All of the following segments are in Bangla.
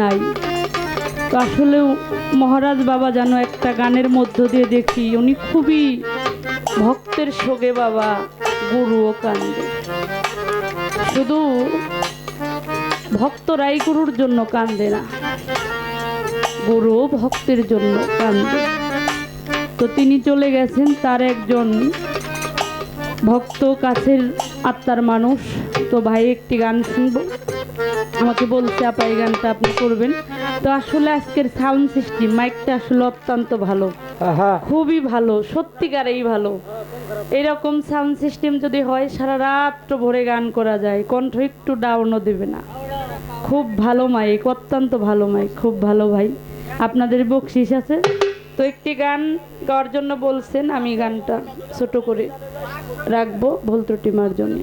নাই। তো আসলেও মহারাজ বাবা যেন একটা গানের মধ্য দিয়ে দেখি, উনি খুবই ভক্তের শোকে বাবা গুরুও কান্দে। শুধু ভক্তরাই গুরুর জন্য কান্দে না গুরু ভক্তের জন্য কান্দে। তো তিনি চলে গেছেন তার একজন ভক্ত, কাছের আত্মার মানুষ। তো ভাই, একটি গান শুনব? আমাকে বলছে আপা এই গানটা আপনি করবেন। তো আসলে আজকের সাউন্ড সিস্টেম মাইকটা আসলে অত্যন্ত ভালো। খুবই ভালো সত্যিকারেই ভালো। এরকম সাউন্ড সিস্টেম যদি হয় সারা রাত্র ভরে গান করা যায় কণ্ঠ একটু ডাউনও দেবে না। খুব ভালো মাইক অত্যন্ত ভালো মাইক খুব ভালো ভাই। আপনাদের বকশিস আছে? তো একটি গান গাওয়ার জন্য বলছেন আমি গানটা ছোট করে রাখব ভুল ত্রুটি মার্জনে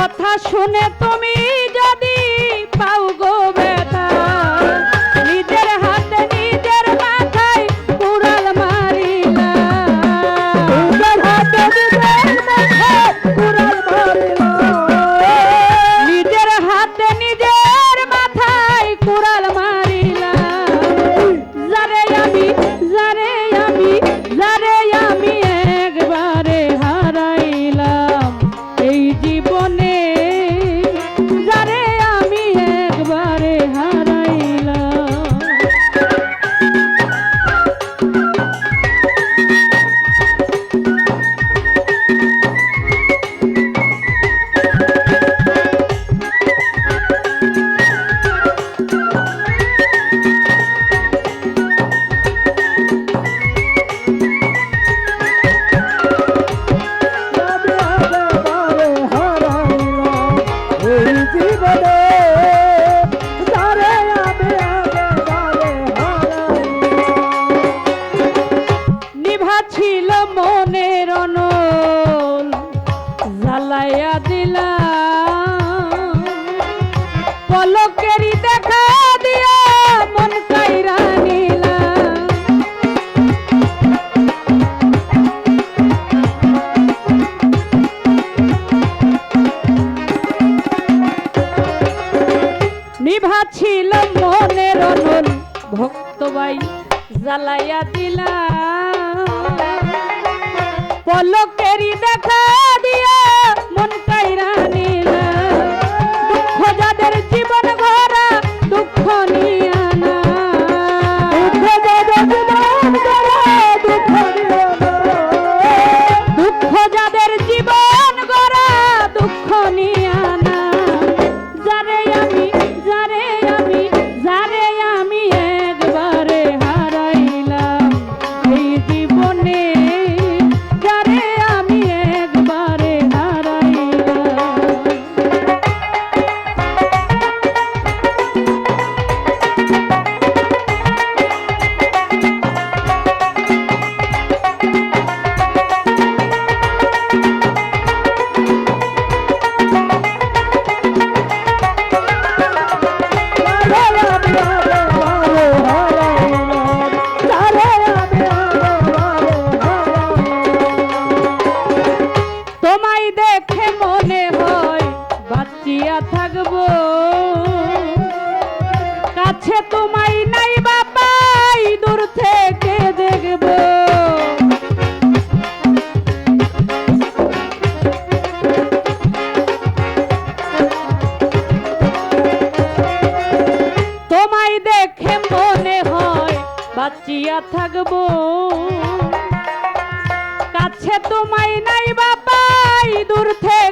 কথা শুনে তুমি জ্বালাইয়া দিলাম। পলকেরি দেখা দিয়া তোমায় দেখে মনে হয় বাঁচিয়া থাকব। কাছে তোমায় নাই বাপাই দূর থেকে